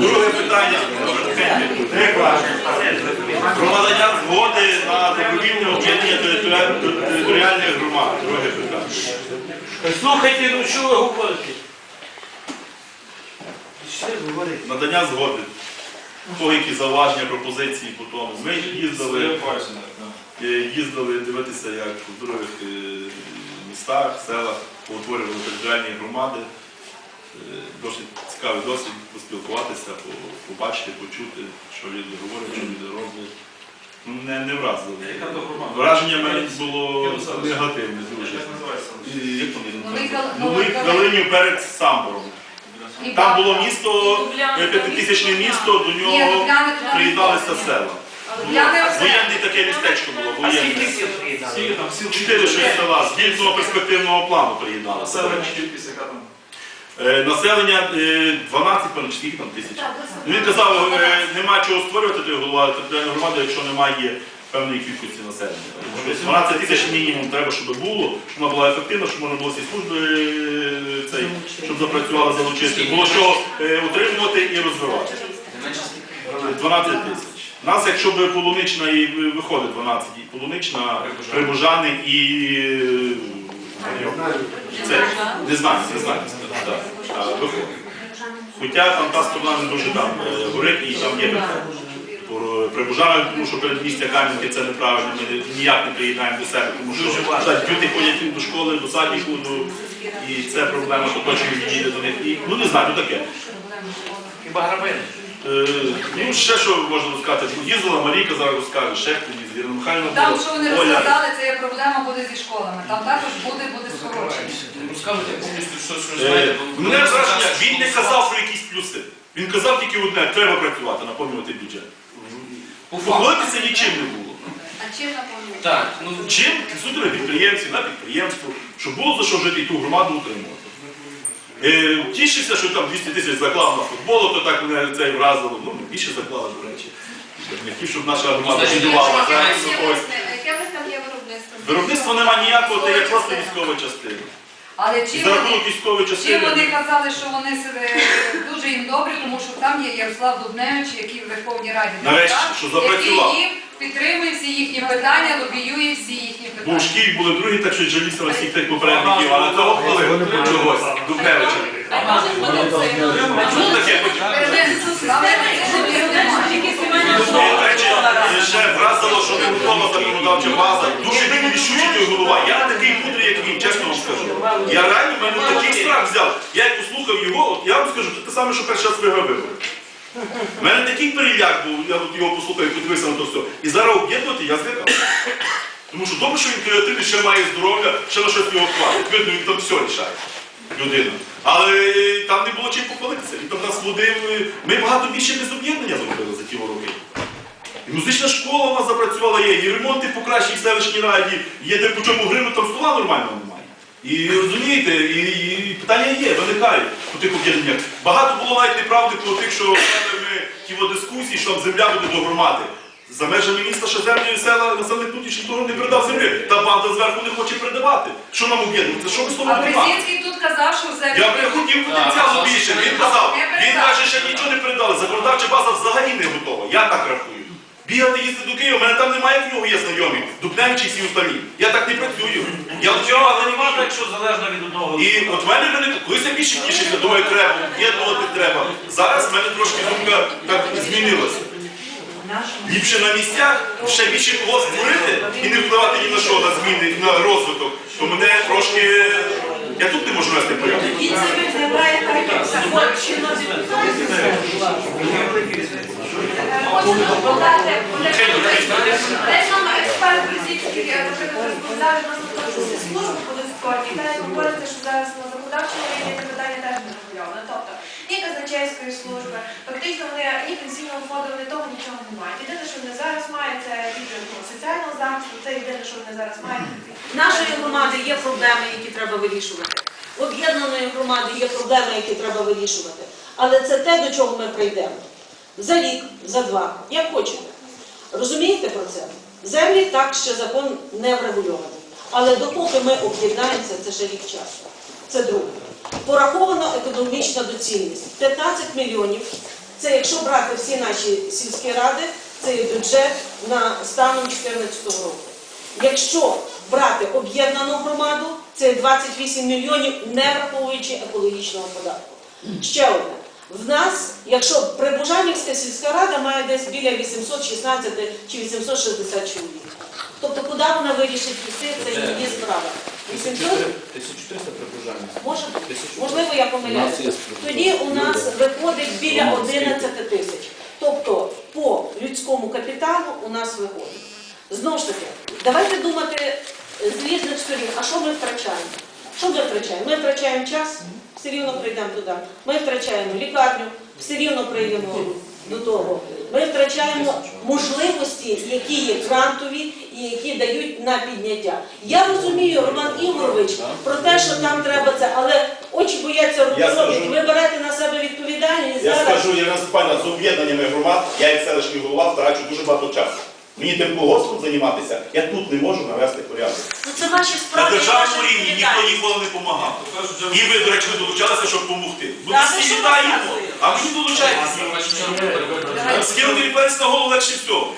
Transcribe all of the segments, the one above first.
Друге питання. Про надання згоди на добровільне об'єднання територіаль- територіальних громад. Друге питання. Слухайте, ну що ви говорите? Що ви говорите? Надання згоди. Того, які зауваження, пропозиції по тому. Ми їздили, е, їздили дивитися, як в других е, містах, селах поутворювали територіальні громади. Е, Досить цікавий досвід поспілкуватися, побачити, почути, що люди говорять, що люди роблять. Не, не вразили. Враження в мене було негативне дуже. Новий Новий Новий Калинів перед Самбором. Там було місто, п'ятитисячне місто, до нього приєдналися села. Воєнне таке містечко було, воєнне. Чотири шість села з дільного перспективного плану приєдналися. Е, Населення е, 12, певно, чи скільки там тисяч. Він казав, е, нема чого створювати той голова територіальної громади, якщо немає певної кількості населення. Тому 12 тисяч мінімум треба, щоб було, щоб вона була ефективна, щоб можна було всі служби е, цей, щоб запрацювали, залучити. Було що е, утримувати і розвивати. 12 тисяч. Нас, якщо б полунична і виходить 12, і полунична, прибужани і е, це, не знаю, не знаю. Хоча там та сторона не дуже там е, горить і там є питання. Про- При Бужанах, тому що передмістя Кам'янки це неправильно, ми ніяк не приєднаємо до себе, тому що діти ходять до школи, до садіку, до, і це проблема, що точно відійде до них. І, ну не знаю, ну таке. Хіба грабини? Е, ну ще що можна сказати, їздила Марійка, зараз розкаже, ще хто їздить, Ірина Там, що вони розказали, це є проблема буде зі школами. Там також буде, буде скорочення. Розказуйте повністю щось, що Е, знаєте. Мене враження, він не казав про якісь плюси. Він казав тільки одне, треба працювати, наповнювати бюджет. По факту. Похвалитися нічим не було. А чим наповнюють? Так, ну Чим судили підприємців на підприємство, щоб було за що жити і ту громаду утримувати. Е, тішився, що там 200 тисяч заклав на футбол, то так мене це і вразило. Ну, більше заклали, до речі. Не хотів, щоб наша громада будувала. ви. Яке в них там є виробництво? Виробництва нема ніякого, це є просто військова частина. Але І чим за вони, рахунок військової чим частини. вони казали, що вони себе дуже їм добрі, тому що там є Ярослав Дубневич, який в Верховній Раді Нарешті, депутат, що запрацював. який їм підтримує всі їхні питання, лобіює всі їхні Бо питання. в шкіль були другі, так що жалівся на всіх тих попередників, але того коли чогось, Дубневича. Ну таке. До речі, ще вразило, що не готова законодавча база. Дуже він рішучий той голова. Я не такий мудрий, як він, чесно вам скажу. Я реально в мене такий страх взяв. Я як послухав його, от я вам скажу, це те саме, що перший раз виграв вибори. У мене такий переляк був, я от його послухав подивився на то все. І зараз об'єднувати я злякався. Тому що добре, що він креативний, ще має здоров'я, ще на щось його хватить. Видно, він там все рішає. Людина. Але там не було чим похвалитися. Він там нас водив. Ми багато більше без об'єднання зробили за ті роки. І музична школа у нас запрацювала є, і ремонти покращені в селищній раді, є де по чому гривну, там стола нормального немає. І розумієте, і питання є, виникають по тих об'єднаннях. Багато було навіть неправди по тих, що ми ті дискусії, що земля буде до громади. За межами міста ще землі села населених пунктів ще ніхто не передав землі. Та банда зверху не хоче передавати. Що нам об'єднувати? Це що ви слово А не Брезінський тут казав, що все я б не хотів потенціалу більше. Він казав, він каже, що нічого не передали. Законодавча база взагалі не готова. Я так рахую. Бігати їздити до Києва, у мене там немає в нього є знайомі. Дубневичі і остальні. Я так не працюю. Я Нема так, що залежно від одного. І от в мене виникло, колись я більше тішився, думаю, треба, об'єднувати треба. Зараз в мене трошки думка так змінилася. Ліпше на місцях, ще більше кого створити і не впливати ні на що, на зміни, на розвиток, то мене трошки. Я тут не можу вести порядок. Десь нам експерт Брусівський, що це служба податкові, та як говориться, що зараз на законодавчому рівні це питання теж не регульоване. Тобто ні казначейської служби, фактично вони ні пенсійного фонду, вони того нічого не мають. Єдине, що вони зараз мають, це відділ соціального захисту, це єдине, що вони зараз мають. Нашої громади є проблеми, які треба вирішувати. В об'єднаної громади є проблеми, які треба вирішувати. Але це те, до чого ми прийдемо. За рік, за два, як хочете. Розумієте про це? Землі так ще закон не врегульований. Але допоки ми об'єднаємося, це ще рік часу. Це друге. Пораховано економічна доцільність. 15 мільйонів Це якщо брати всі наші сільські ради, це є бюджет на станом 2014 року. Якщо брати об'єднану громаду, це 28 мільйонів, не враховуючи екологічного податку. Ще одне. В нас, якщо Прибужанівська сільська рада має десь біля 816 чи 860 чоловік. Тобто, куди вона вирішить піти, це її справа. 800? 1400 прибужання. Може. Можливо, я помиляюся. Тоді у нас виходить біля 11 тисяч. Тобто по людському капіталу у нас виходить. Знову ж таки, давайте думати з різних сторін, а що ми втрачаємо? Що ми втрачаємо? Ми втрачаємо час, все рівно прийдемо туди. Ми втрачаємо лікарню, все рівно прийдемо до того. Ми втрачаємо можливості, які є грантові і які дають на підняття. Я розумію, Роман Ігорович, про те, що там треба це, але очі бояться Я робити. Ви берете на себе відповідальність Я зараз. скажу, Ірина Степанівна, з об'єднаннями громад, я як селищний голова втрачу дуже багато часу. Мені тим колгоспом займатися, я тут не можу навести порядок. Ну це ваші На справи. державному рівні ніхто ніколи не допомагав. І ви, до речі, долучалися, щоб допомогти. Бо Та ми всі вітаємо, а ви не долучаєтеся. Скинути ліперець на голову легше всього.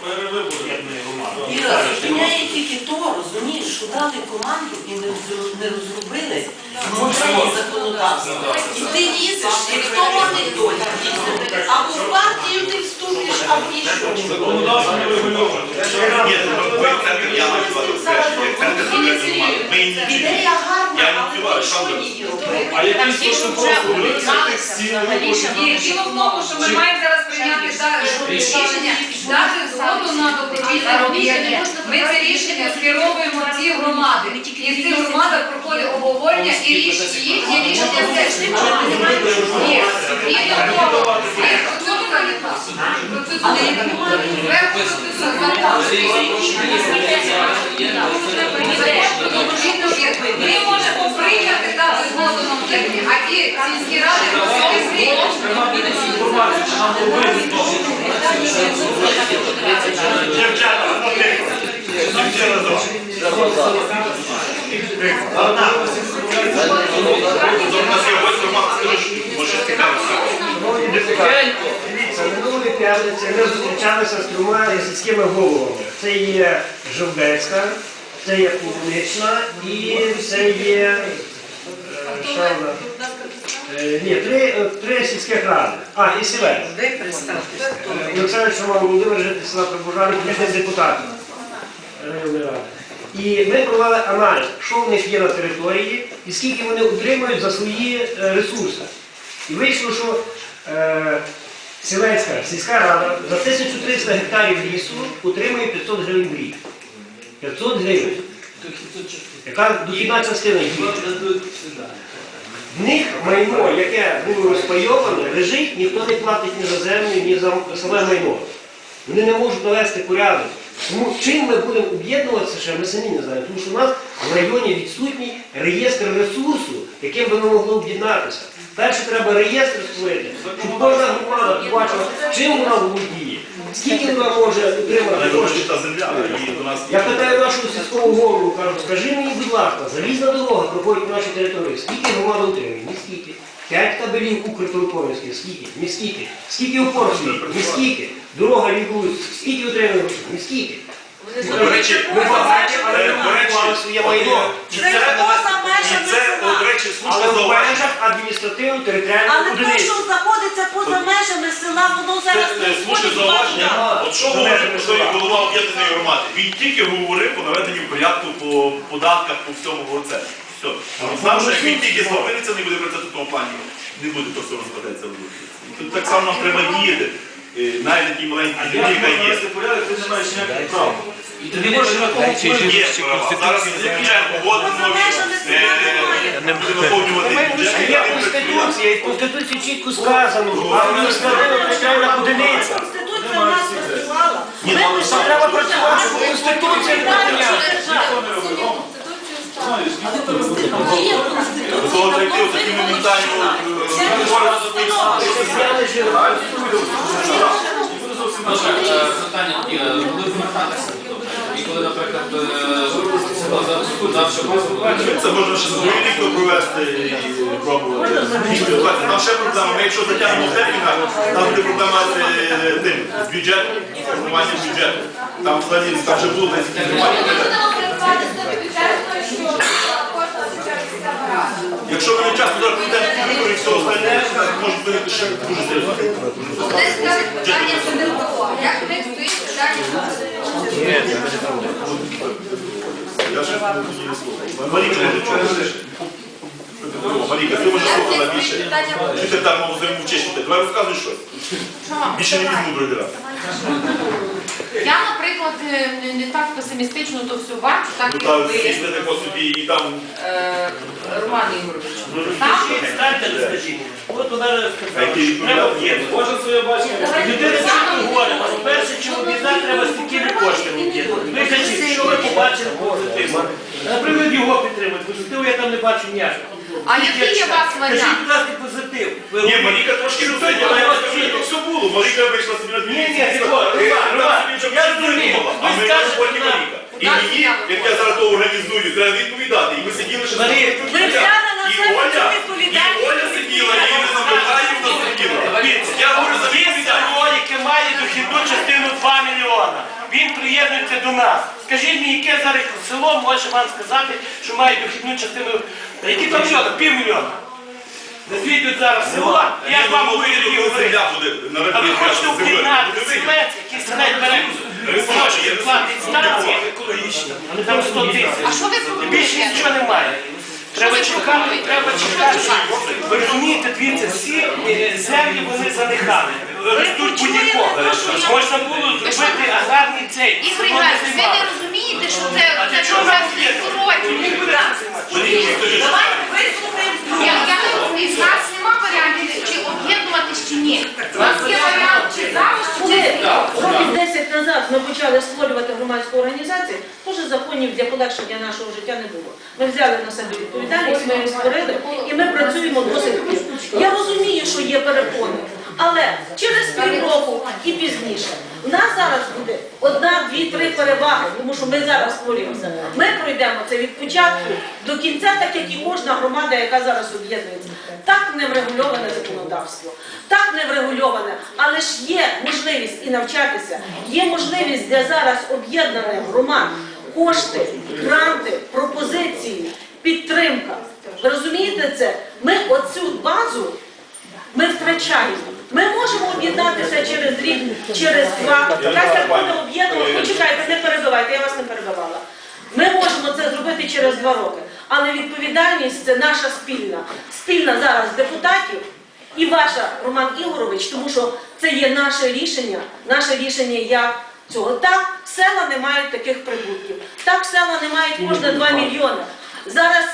Іра, зупиняє тільки то, розумієш, що дали команду і не розробили законодавства. І ти лізеш, як в тому анекдоті. Або в партію ти вступиш, а в. Законодавство не регульовано. Ініціюємо. Ідея гарна, але що її робити? А якісь просто діло в тому, що ми маємо зараз прийняти рішення, дати згоду на добровільне об'єднання. Ми це рішення скеровуємо ці громади. І в цих громадах проходить обговорення і рішення їхнє рішення сесії. Ні, згідно того, є процедура не так. Процедура не так. Зверху процедура закон. Ми можемо прийняти дати згоду а ті ради нам повинні. Дивіться, минулої п'ятниці ми зустрічалися з трьома сільськими головами. Це є Жовдецька, це є Публична і це є е. Е, Ні, три, е, сільських ради. А, і Сівець. Олександр Роман Володимир, житель села Прибужани, політичний депутат районної ради. І ми провели аналіз, що в них є на території і скільки вони отримують за свої е, ресурси. І вийшло, що е, Сілецька сільська рада за 1300 гектарів лісу отримує 500 гривень в рік. 500 гривень. Яка дохідна частина їх. В них майно, яке було розпайоване, лежить, ніхто не платить ні за землю, ні за саме майно. Вони не можуть навести порядок. Тому чим ми будемо об'єднуватися, ще ми самі не знаємо. Тому що у нас в районі відсутній реєстр ресурсу, яким би ми могли об'єднатися. Перше треба реєстр створити, щоб кожна громада побачила, чим вона володіє, скільки вона може отримати нас... Я питаю нашого сільського голову, кажу, скажи мені, будь ласка, залізна дорога проходить по нашій території, скільки громада отримує? Ні скільки. П'ять кабелів укртелефонівських, скільки? Ні скільки. Скільки опор стоїть? Ні скільки. Дорога лікують, скільки отримує грошей? Ні скільки. До речі, Ми багаті, але Е, ми до речі, мали своє майно. і це, і це, о, до речі, Але слушне в зауваження. межах адміністративно-територіальної Але то, одиниці. що знаходиться поза межами села, воно Це зараз е, не слушне входить в зауваження. Ага. От що Це говорить можливо, голова об'єднаної громади? Він тільки говорив по наведенню порядку, по податках, по всьому оце. Все. Що як він тільки зупиниться, не буде працювати в тому плані, не буде то все розкладатися в. Тут так само нам треба діяти. Е, Навіть такі маленькі А люди, як яка є. порядок, ти не маєш ніяких прав. І ти не можеш рахувати. Є права. Зараз ми заключаємо нові. межами села Е, наповнювати бюджет. Є Конституція, і в Конституції чітко сказано, адміністративно-територіальна одиниця. Конституція в нас працювала. Ні, Ми ну, Треба працювати, Конституція не прийняла. Таким моментально е, е, питання, е, коли звертатися до? І коли, наприклад, е, Це можна ще рік провести і пробувати. Там ще проблема. Ми якщо затягнемо в термінах, там буде проблема з тим, з бюджетом, з формуванням бюджету. Там там вже було десь якісь Ми нормальні. будемо працювати з тим бюджетом, що кожна сучасна рада. Якщо не часто зараз підемо в культуру і все остальне, може виникнути ще дуже серйозно. Вони ставлять питання не було. Як в них стоїть питання? Я тоді не. Маріка може чого. Маріка, ти може слухала більше. Чи ти так мову займу вчити? Давай розказуй щось. Більше не візьму другий раз. Я, наприклад, е, не, не так песимістично то все бачу, так Ну як так, ви, сісти тако собі і там е, Роман Ігорович. Ну, Там Станьте, не скажіть. От вона А сказала, який що треба відповідальний? об'єднати. Кожен своє бачення. Говорить, по-перше, об'єднати, треба стільки коштів об'єднати. Ви кажіть, що ви побачили позитивно. Наприклад, його підтримують. Позитиву я там не бачу ніякого. А який є у вас варіант? Скажіть, будь ласка, позитив. Ви Ні. Маріка трошки розуміла, я не кажу, як все було. Маріка вийшла собі на Ні, ні. Е, Роман, Роман, я розумію. А Ви ми скажете потім. Маріка. І мені, як я зараз то організую, треба відповідати. І ми сиділи ще Марія, з ви взяли на І Оля, і. Оля сиділа, і Ірина Михайлівна сиділа. Я говорю за відповідальність. яке має дохідну частину 2 мільйона. Він приєднується до нас. Скажіть мені, яке зараз село може вам сказати, що має дохідну частину, які там мільйона? Півмільйона. Назвіть тут зараз село, і я вам буду говорити. земля буде на А ви хочете об'єднати селець, який селець бере Ресурси, платить станції екологічні. Там 100 тисяч. А що ви І більше нічого немає. Треба чекати, треба чекати. Ви розумієте, дивіться, всі е, землі вони занихали. Тут будь-якого. Можна було зробити аграрний цей. Ігор Ігорович, ви не розумієте, що це, це скажи, що Давайте вислухаємо. Я, я не розумію, в нас нема варіантів, чи чи ні. Є варіант, чи зараз, чи Коли через років 10 назад ми почали створювати громадську організацію, теж законів для полегшення нашого життя не було. Ми взяли на себе відповідальність, ми її створили і ми працюємо досить пізно. Я розумію, що є перепони, але через півроку і пізніше. У нас зараз буде одна, дві, три переваги, тому що ми зараз створюємося. Ми пройдемо це від початку до кінця, так як і кожна громада, яка зараз об'єднується. Так не врегульоване законодавство, так не врегульоване, але ж є можливість і навчатися, є можливість для зараз об'єднаних громад кошти, гранти, пропозиції, підтримка. Ви розумієте це? Ми оцю базу ми втрачаємо. Ми можемо об'єднатися через рік, через два. Так як буде об'єднувати, почекайте, не перебивайте, я вас не перебивала. Ми можемо це зробити через два роки. Але відповідальність це наша спільна. Спільна зараз депутатів і ваша, Роман Ігорович, тому що це є наше рішення, наше рішення як цього. Так, села не мають таких прибутків. Так, села не мають кожне 2 мільйони. Зараз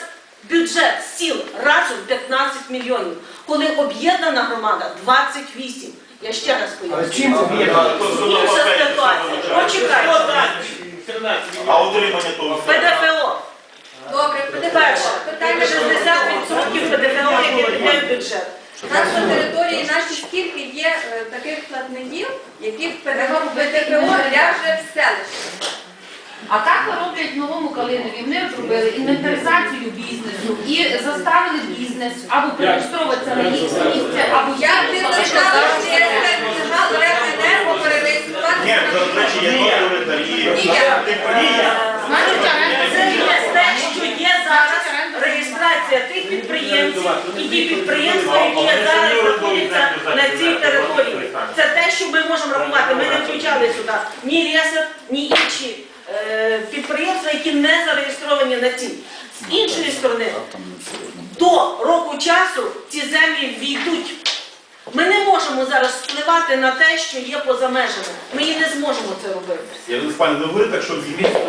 бюджет сіл разом 15 мільйонів, коли об'єднана громада 28. Я ще раз поясню. Чим? Інша ситуація. Почекайте. А утримання того. ПДФО. Добре, Перше. питання 60% ПДФО, яке піде бюджет. У нас на території нашій скільки є е, таких платників, яких ПДФО для вже селища. А так роблять в новому Калинові. Вони зробили інвентаризацію бізнесу і заставили бізнес або перереєструватися на їхнє місце, або Я читала, що я енерго перереєструвати. Ні, є тарі. Значить, Це є те, що є зараз реєстрація тих підприємців і ті підприємства, які зараз знаходяться на цій території. Це те, що ми можемо рахувати. Ми не включали сюди ні лісер, ні інші е, підприємства, які не зареєстровані на цій. З іншої сторони, до року часу ці землі війдуть. Ми не можемо зараз впливати на те, що є поза межами. Ми і не зможемо це робити. Я не пані, не говори так, що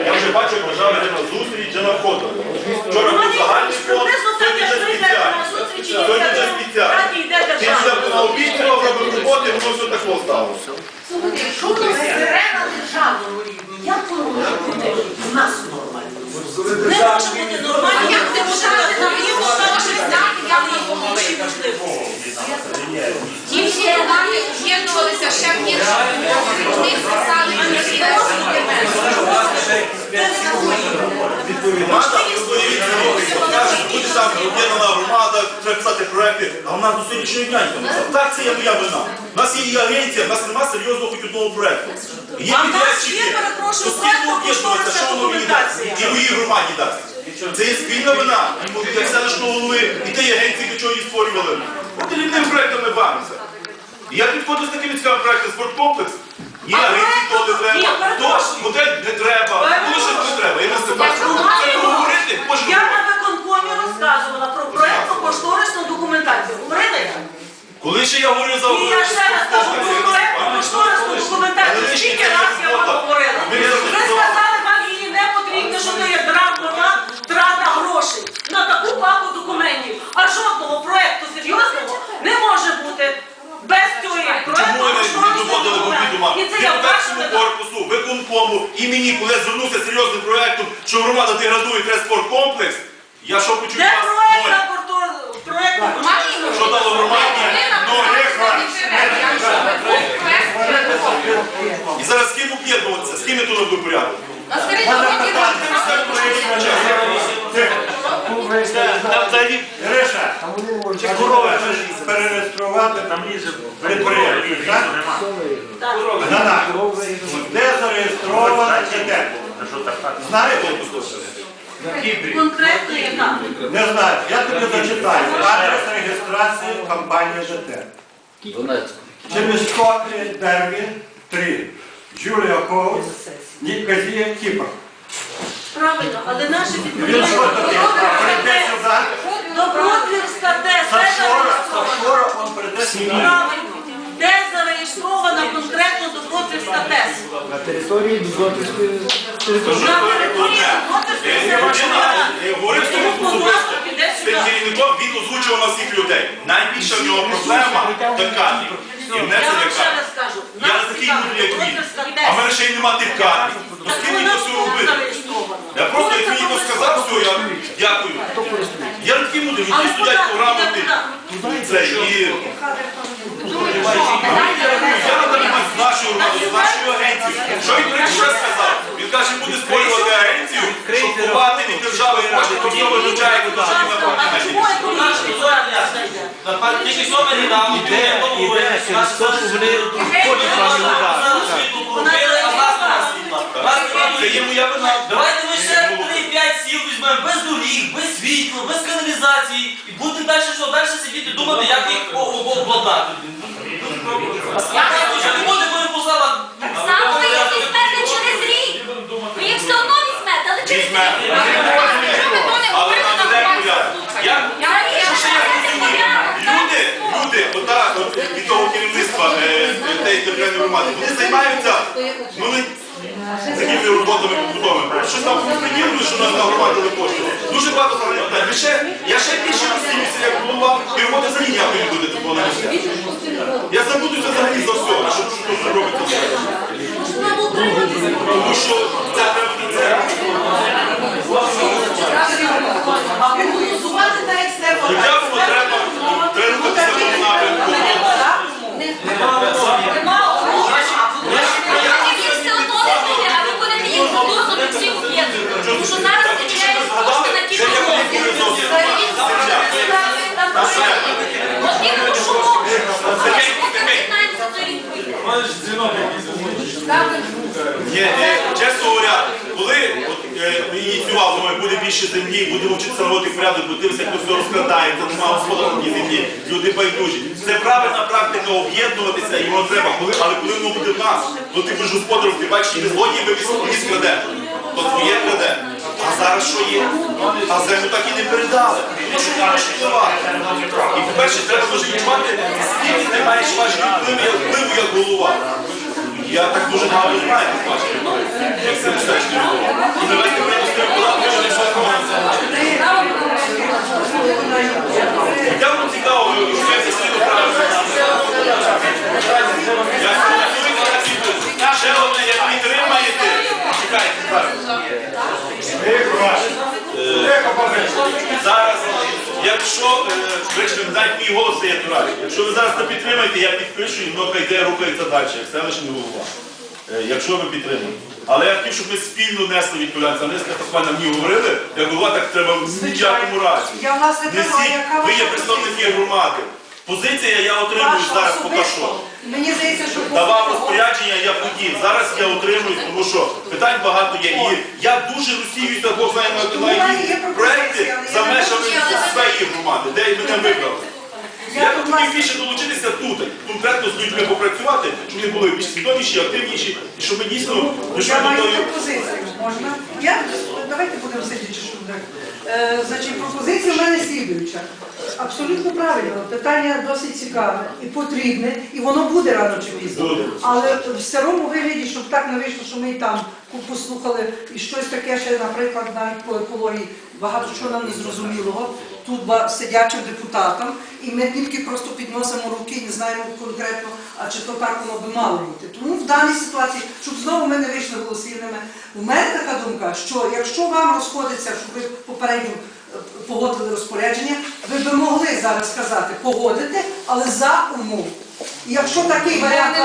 я вже бачу, йде на зустріч, вже на входу. Вчора Ну, був загальний фонд, сьогодні вже зустрічі Сьогодні вже йде Ти на обіцяв, робив роботи, воно все таке сталося. Слухайте, якщо у нас бере на державному рівні, як воно може бути у нас нормально? Не може бути нормально. А як депутати на рівні можуть знати, як ми помогли? Ті всі команди об'єднувалися ще в інших умовах, в них писали інші Це не нормально. В нас до сьогоднішнього дня ніхто не взяв. Так, це є моя вина. У нас є і агенція, в нас немає серйозного хоч одного проєкту. Є А в нас підрядчики, перепрошую, то проєктно об'єднується, кошторисна що воно мені дасть? документація. І моїй громаді дасть. Це є спільна вина. І як селищного голови, і тієї агенції, до чого її створювали. От рівним проєктом ми бавимося. І я підходжу з такими цікавими проєктами спорткомплекс. Ні, А агенції то не проєкту- ні, треба. То перепрошую. модель не треба. Коли щось не треба. Я не знаю. Це говорити, може Я на виконкомі розказувала про проєктно-кошторисну документацію. Говорила я? Коли ще я говорю за І я ще раз кажу проєктно-кошторисну документацію. Скільки раз я вам говорила? Ви сказали, вам її не потрібно, що це є дракона, трата грошей. На таку папу документів. А жодного проєкту серйозного не може бути без цієї Чому ви не доводили до відома І це я корпусу, виконкому і мені, коли я звернувся серйозним проєктом, що громада деградує треба спорткомплекс, я що почув Де проєкт на проєктну Що дало громаді? Ноль. І зараз з ким об'єднуватися, з ким я тут порядок? Гриша, чи корови перереєструвати там підприємство, так? На нас. Де зареєстрована Конкретно яка? Не знаю. Я тобі зачитаю. Адрес реєстрації компанії ЖТ. Донецьк. Чеміскотлі Дербі 3. Джулія Коус, Нікозія Кіпр. Правильно, але наше Він підприємство що таке? Прийде сюди. Добродлівська ТЕС, Сашора? Сашора, він прийде сюди. Правильно. Де зареєстрована конкретно Добродлівська ТЕС? На території Дозотівської На території. території ради. Я говорив з Тому, будь особисто. ласка, піде сюди. керівником він озвучував на всіх людей. Найбільша в нього проблема кадрів. І Я внесення вам ще раз кажу. Я не такий цікавить як він. А в мене ще й нема тих. Ну з ким мені то все робити? Я просто як мені то сказав, все, я дякую. Я не такий буду, Але які стоять? Це і я надаю з громадою, з агенцією. Що він прийшов сказав? Він каже, буде створювати агенцію, щоб ховати від держави кошти, тоді визначає А зараз йде? Тільки що ми недавно Іде, іде, через те, що вони входять вам і вода. Це є моя вина. Давайте ми ще 3-5 сіл візьмемо без доріг, без світла, без каналізації і будемо далі що далі сидіти думати, як їх обладнати. Я не буде, бо послала. Саме ви їх візьмете через рік. Ви їх все одно візьмете, але через рік. Візьмемо. Якщо ви то не Але говорите, нам то де вам порядок. Я Я що ще я розумію? Люди, люди, ота от від того керівництва е, тієї територіальної громади, вони займаються не такими роботами побутовими. Щось там приділили, що нам нагромадили кошти. Дуже багато ще- Я ще більше розуміюся, як голова, і роботи взагалі ніякої не буде такого на. Я забудуся взагалі за все, що що робиться. Тому що це треба. А проголосувати так, як треба. Хоча б треба, треба рухатися в тому напрямку. їх все одно візьмете, а ви будете їх задурно всіх об'єднувати. Тому що зараз виділяють кошти на ті дороги. От іменно що можна. Але поки ми знаємося, то рік вийде. Ні, е, чесно говоря, коли от, е, ініціював, більше землі, будемо вчитися наводити порядок, бо дивися, тут все розкрадається, немає господар на землі, люди байдужі. Це правильна практика об'єднуватися, і воно треба, коли, але коли воно буде в нас, то ти будеш господаром, ти бачиш, і злодій вивіз ліс краде, то твоє краде. А зараз що є? А землю так і не передали. Ти маєш впливати? І по-перше, треба дуже відчувати, скільки ти маєш важкий вплив, як впливу як голова. Я так дуже багато знаю, як це мистецтво. І навести принести податки, що не Я вам цікаво, ви все сліду правильно. Я. Ще одне, як підтримаєте, чекайте, зараз. Якщо, е, ви знаєте, мій голос є натуральний. Якщо ви зараз не підтримаєте, я підпишу і воно йде, рухається далі, як селищний голова. Е, Якщо ви підтримуєте. Але я хотів, щоб ми спільно несли відповідальність. Не так мені говорили, як голова так треба в ніякому разі. Я власне кажу, а Несіть, яка ви є ваша представники громади. Позиція я отримую Ваша зараз поки що. Мені здається, що Давав розпорядження, я хотів. Зараз я отримую, тому що питань багато є. І я дуже розсіюся, Бог знає на, Тому в мене є пропозиція, проекти але я за не межами можу- своєї громади, де мене вибрали. Я, хотів більше долучитися тут, конкретно з людьми попрацювати, щоб вони були більш свідоміші, активніші, і щоб ми дійсно дійшли Я маю пропозицію. Можна? Я, давайте будемо сидіти, що так. Е, значить, пропозиція в мене слідуюча. Абсолютно правильно. Питання досить цікаве і потрібне, і воно буде рано чи пізно. Буде. Але в старому вигляді, щоб так не вийшло, що ми і там послухали. І щось таке ще, наприклад, навіть по екології, багато чого нам не зрозумілого, тут сидячим депутатам, і ми тільки просто підносимо руки і не знаємо конкретно, а чи то так воно би мало бути. Тому в даній ситуації, щоб знову ми не вийшли голослівними, у мене така думка, що якщо вам розходиться, щоб ви попередньо е, погодили розпорядження, ви би могли зараз сказати погодити, але за умов. І якщо такий варіант,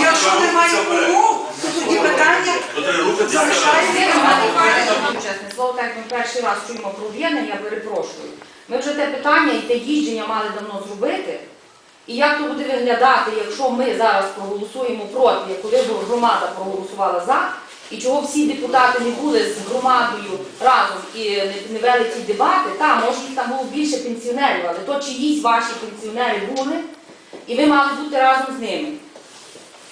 якщо немає умов, тоді питання. Чесне слово, так як ми перший раз чуємо про об'єднання, я перепрошую. Ми вже те питання і те їждження мали давно зробити. І як то буде виглядати, якщо ми зараз проголосуємо проти, коли громада проголосувала за, і чого всі депутати не були з громадою разом і не вели ці дебати, та, може їх там було більше пенсіонерів, але то чиїсь ваші пенсіонери були, і ви мали бути разом з ними.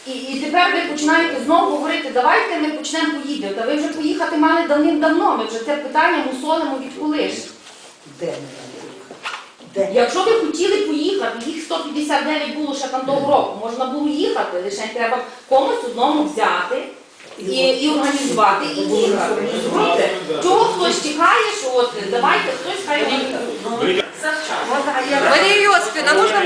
І, і тепер ви починаєте знову говорити, давайте ми почнемо поїдемо. Та ви вже поїхати мали давним-давно, ми вже це питання мусолимо від колись. Де ми? Де? Якщо ви хотіли поїхати, їх 159 було ще там того року, можна було їхати, лише треба комусь одному взяти і, і організувати, і їхати. Чого хтось чекає, що от давайте хтось хай організує. Марія Йосипівна, можна?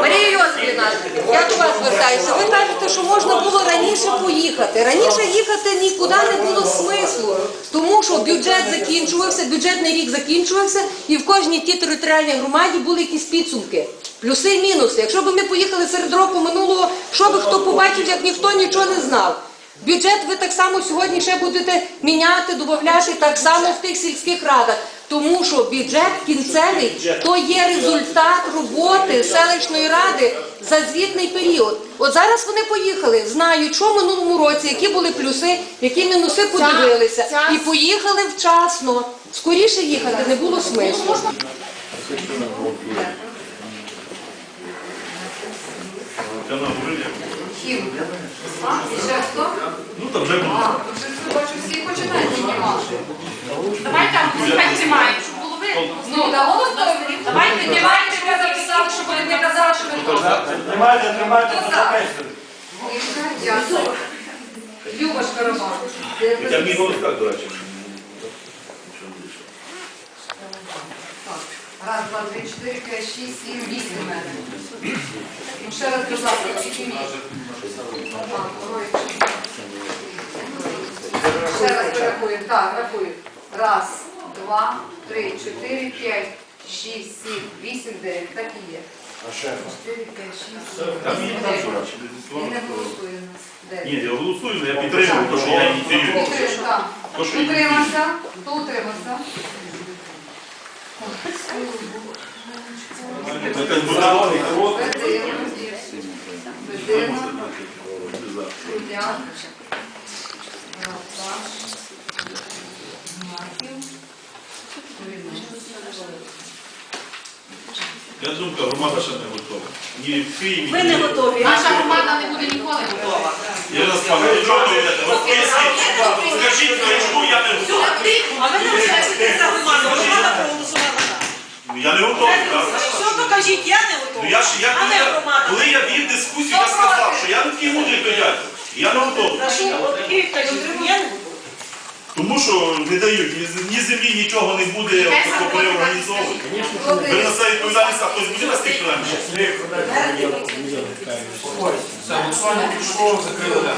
Марія Йосипівна, я до вас звертаюся. Ви кажете, що можна було раніше поїхати. Раніше їхати нікуди не було смислу, тому що бюджет закінчувався, бюджетний рік закінчувався, і в кожній тій територіальній громаді були якісь підсумки. Плюси і мінуси. Якщо б ми поїхали серед року минулого, що би хто побачив, як ніхто нічого не знав. Бюджет ви так само сьогодні ще будете міняти, додати так само в тих сільських радах. Тому що бюджет кінцевий то є результат роботи селищної ради за звітний період. От зараз вони поїхали, знають, що в минулому році, які були плюси, які мінуси подивилися, і поїхали вчасно. Скоріше їхати не було смислу. Хім. І ще хто? Ну там вже буде. А, бачу, всі починають піднімати. Давайте там знімаємо, щоб було видно. Ну, да, голосно, давайте піднімайте, ви записали, щоб вони не казали, що ви теж. Тримайте, тримайте, то за? записуйте. Дякую. Люба. Я мій голос так, до речі. Раз, два, три, чотири, п'ять, шість, сім, вісім мене. Ну, ще раз, будь ласка. Троє, чотири. Ще раз порахуємо. Так, рахуємо. Раз, два, три, чотири, п'ять, шість, сім, вісім, дев'ять. Так і є. Чотири, п'ять, шість, сім, Там є вісім, дев'ять. Він не голосує у нас. Дев'ять. Ні, я голосую, але я підтримую, те, що я ініціюю. Утримався. Так. То, що Утримався. Хто утримався? Якась буде логіка. Ведено. Ведено. Суддя. Я думка, громада ще не готова. Ні в Києві. Ви не готові. Наша громада не буде ніколи готова. Я вас пам'ятаю, що ви йдете? От скажіть, скажіть, чому я не готовий? А ви не вважаєте за громаду, громада проголосувала. Ну, Я не готовий, так? Що то кажіть, я не Ну я ж я А коли я, громада. коли я вів дискусію, я сказав, що я не такий мудрий педіатр. Я не готовий. За що? От Київ кажуть, я не готова. Тому що не дають ні, ні землі, нічого не буде переорганізовувати. Ви на це відповідальність, а хтось буде на стих Все, голосування пішло, закрили.